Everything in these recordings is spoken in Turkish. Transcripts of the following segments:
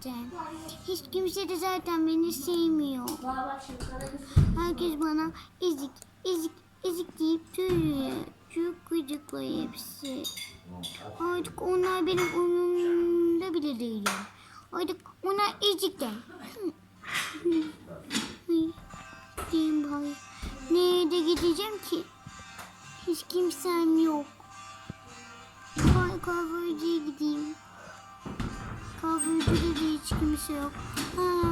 zaten. Hiç kimse de zaten beni sevmiyor. Herkes bana ezik, ezik, ezik deyip duruyor. Çok gıcıklar hepsi. Artık onlar benim umurumda bile değil. Artık onlar ezikler. Nereye de gideceğim ki? Hiç kimsem yok. Ay kahveciye gideyim. Kahvecide de hiç kimse yok. Ha,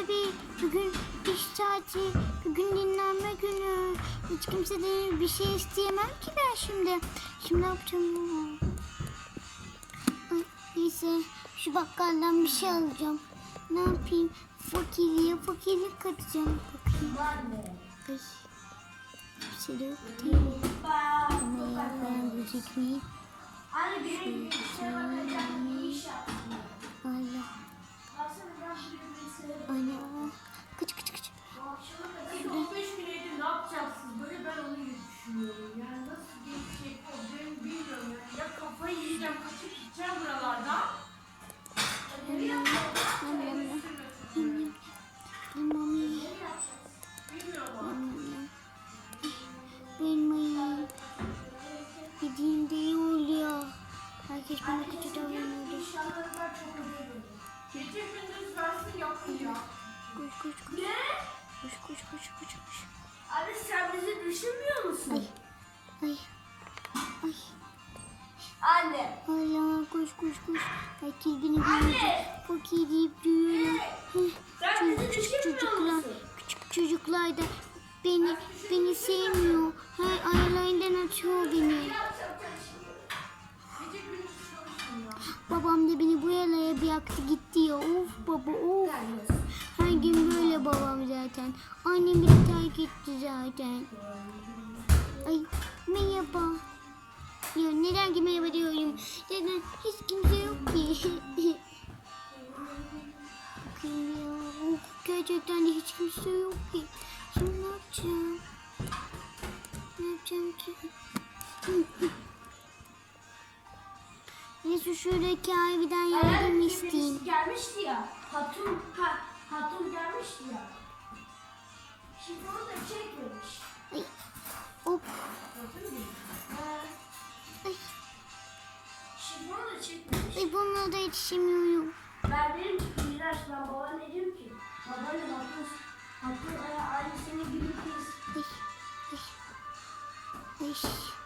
tabii bugün iş saati, bugün dinlenme günü. Hiç kimse de bir şey isteyemem ki ben şimdi. Şimdi ne yapacağım? Ay, neyse şu bakkaldan bir şey alacağım. Ne yapayım? Fakirliğe fakirlik katacağım. Bakayım. Ay. Bir şey de yok değil. Ama? Anne bir bakacağım. İyi iş yaptın. Allah. Koş koş koş. Ne? Koş koş koş koş koş. Abi sen bizi düşünmüyor musun? Ay. Ay. Ay. Anne. Allah koş koş koş. Herkes beni görünce fakir deyip duyuyor. Heh, Sen bizi düşünmüyor musun? küçük çocuklar da beni beni sevmiyor. Her aralarından atıyor beni. Babam da beni bu yerlere bıraktı gitti ya. Of baba of. Her gün böyle babam zaten. Annem beni terk etti zaten. Ay merhaba. Ya neden ki merhaba diyorum. Neden hiç kimse yok ki. Bakayım ya. Of, gerçekten de hiç kimse yok ki. Şimdi ne yapacağım? Ne yapacağım ki? Neyse şuradaki harbiden yardım. Birisi gelmişti ya. Hatun, ha, hatun gelmişti ya. Şifonu da çekmemiş. Ay, hop? Ha, ay, Şifonu da çekmemiş. ay bununla da yetişemiyorum. Ben dedim ki İlaç ben baba ne dedim ki? Babayla hatun, hatun e, aynı senin gibi kız. Ay, ay, ay.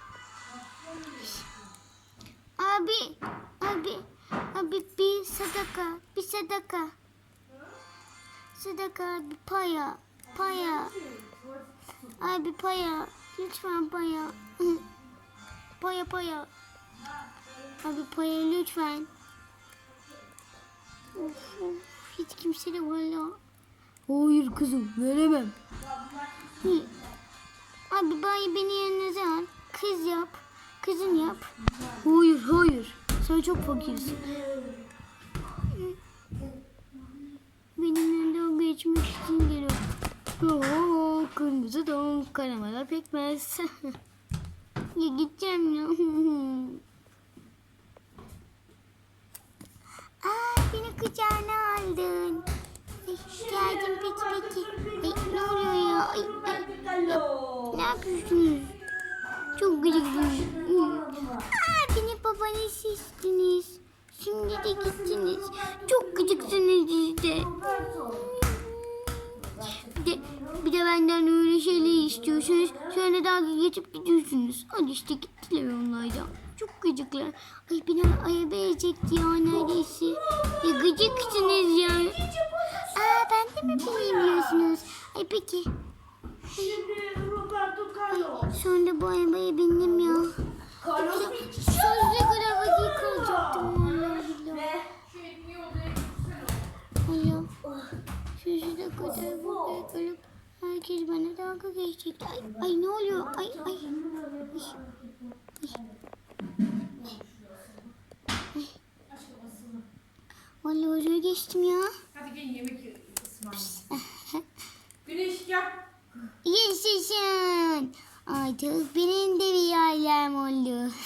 Bir sadaka. Sadaka, bir paya, paya. Abi paya, lütfen paya. Paya paya. Abi paya lütfen. Of, of, hiç kimse de valla. Hayır kızım veremem. Abi bari beni yanınıza al. Kız yap. Kızım yap. Hayır hayır. Sen çok fakirsin. Geçmek için geliyor. Oo, kırmızı don, karamela pekmez. ya gideceğim ya. Aa, beni kucağına aldın. Geldim peki peki. Ay, ne oluyor ya? Ay, ay, ya, ne yapıyorsunuz? Çok gıcıksınız. Aa, beni babanız sizsiniz. Şimdi de gittiniz. Çok gıcıksınız işte. Bir de, bir de benden öyle şeyler istiyorsunuz. Sonra dalga geçip gidiyorsunuz. Hadi işte gittiler onlar da. Çok gıcıklar. Ay beni araba yiyecekti ya neredeyse. Ya gıcıksınız ya. Aa ben de mi bilmiyorsunuz? Ay peki. Şimdi Roberto Carlos. Sonra bu arabaya bindim ya. Carlos Sözde kadar vakit kalacaktım Sonsuza kadar burada ölüp herkes bana dalga geçecek. Ay, ay ne oluyor? Ay ay. Vallahi oraya geçtim ya. Hadi gelin yemek ısmarlayalım. Güneş gel. Yaşasın. Artık benim de bir ailem oldu.